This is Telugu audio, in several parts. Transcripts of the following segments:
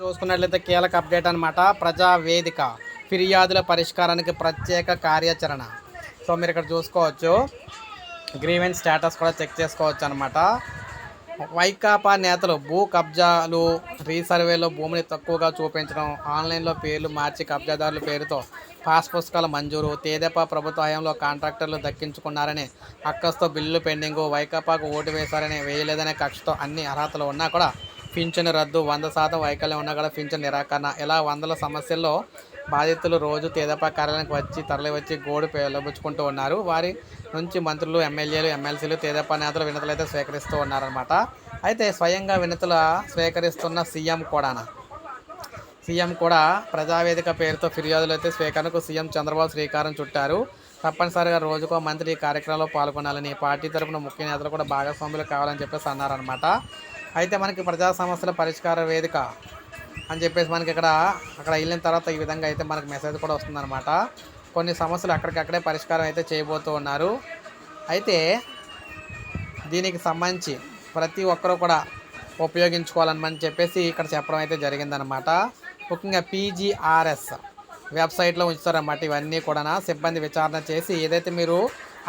చూసుకున్నట్లయితే కీలక అప్డేట్ అనమాట ప్రజా వేదిక ఫిర్యాదుల పరిష్కారానికి ప్రత్యేక కార్యాచరణ. సో మీరు ఇక్కడ చూసుకోవచ్చు. గ్రీవెన్స్ స్టేటస్ కూడా చెక్ చేసుకోవచ్చు అనమాట వైకాపా నేతలు భూ కబ్జాలు రీసర్వేలో భూమిని తక్కువగా చూపించడం ఆన్లైన్లో పేర్లు మార్చి కబ్జాదారుల పేరుతో పాస్ పుస్తకాల మంజూరు తేదేపా ప్రభుత్వ హయాంలో కాంట్రాక్టర్లు దక్కించుకున్నారని అక్కస్తో బిల్లులు పెండింగు వైకాపాకు ఓటు వేశారని వేయలేదనే కక్షతో అన్ని అర్హతలు ఉన్నా కూడా పింఛను రద్దు వంద శాతం వైకల్యం ఉన్న కూడా పింఛను నిరాకరణ. ఇలా వందల సమస్యల్లో బాధితులు రోజు తేదపా కార్యాలయానికి వచ్చి తరలివచ్చి గోడు పిలబుచ్చుకుంటూ ఉన్నారు. వారి నుంచి మంత్రులు ఎమ్మెల్యేలు ఎమ్మెల్సీలు తేదపా నేతలు వినతులు అయితే స్వీకరిస్తూ ఉన్నారనమాట అయితే స్వయంగా వినతుల స్వీకరిస్తున్న సీఎం కూడానా? సీఎం కూడా ప్రజావేదిక పేరుతో ఫిర్యాదులు అయితే స్వీకరణకు సీఎం చంద్రబాబు శ్రీకారం చుట్టారు. తప్పనిసరిగా రోజుకో మంత్రి ఈ కార్యక్రమంలో పాల్గొనాలని పార్టీ తరపున ముఖ్య నేతలు కూడా భాగస్వాములు కావాలని చెప్పేసి అన్నారనమాట అయితే మనకి ప్రజా సమస్యల పరిష్కార వేదిక అని చెప్పేసి మనకి ఇక్కడ అక్కడ వెళ్ళిన తర్వాత ఈ విధంగా అయితే మనకు మెసేజ్ కూడా వస్తుందన్నమాట. కొన్ని సమస్యలు అక్కడికక్కడే పరిష్కారం అయితే చేయబోతూ ఉన్నారు. అయితే దీనికి సంబంధించి ప్రతి ఒక్కరూ కూడా ఉపయోగించుకోవాలని చెప్పేసి ఇక్కడ చెప్పడం అయితే జరిగిందనమాట ముఖ్యంగా పీజీఆర్ఎస్ వెబ్సైట్లో ఉంచుతారన్నమాట ఇవన్నీ కూడా సిబ్బంది విచారణ చేసి ఏదైతే మీరు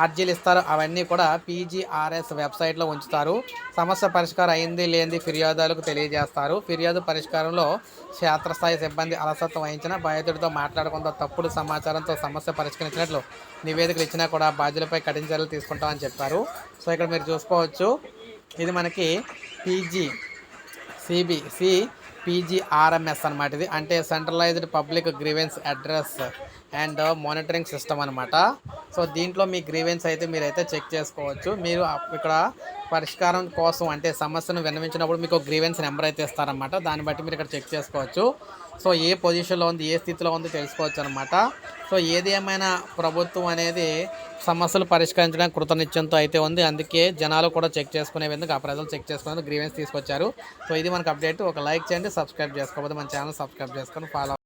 అర్జీలు ఇస్తారు. అవన్నీ కూడా పీజీఆర్ఎస్ వెబ్సైట్లో ఉంచుతారు. సమస్య పరిష్కారం అయింది లేనిది ఫిర్యాదులకు తెలియజేస్తారు. ఫిర్యాదు పరిష్కారంలో క్షేత్రస్థాయి సిబ్బంది అలసత్వం వహించిన బాధితుడితో మాట్లాడకుండా తప్పుడు సమాచారంతో సమస్య పరిష్కరించినట్లు నివేదికలు ఇచ్చినా కూడా బాధ్యులపై కఠిన చర్యలు తీసుకుంటామని చెప్పారు. సో ఇక్కడ మీరు చూసుకోవచ్చు. ఇది మనకి పీజీ సిబిసి పీజీఆర్ఎంఎస్ అనమాట ఇది. అంటే centralised public grievance address. And monitoring system అనమాట సో దీంట్లో మీ గ్రీవెన్స్ అయితే మీరైతే చెక్ చేసుకోవచ్చు. మీరు ఇక్కడ పరిష్కారం కోసం అంటే సమస్యను విన్నవించినప్పుడు మీకు గ్రీవెన్స్ నెంబర్ అయితే ఇస్తారనమాట దాన్ని బట్టి మీరు ఇక్కడ చెక్ చేసుకోవచ్చు. సో ఏ పొజిషన్లో ఉంది ఏ స్థితిలో ఉంది తెలుసుకోవచ్చు అనమాట సో ఏది ఏమైనా ప్రభుత్వం అనేది సమస్యలు పరిష్కరించడానికి కృతనిత్యంతో అయితే ఉంది. అందుకే జనాలు కూడా చెక్ చేసుకునే విధంగా ఆ ప్రజలు చెక్ చేసుకునేందుకు గ్రీవెన్స్ తీసుకొచ్చారు. సో ఇది మనకు అప్డేట్. ఒక లైక్ చేయండి సబ్స్క్రైబ్ చేసుకోకపోతే మన ఛానల్ సబ్స్క్రైబ్ చేసుకొని ఫాలో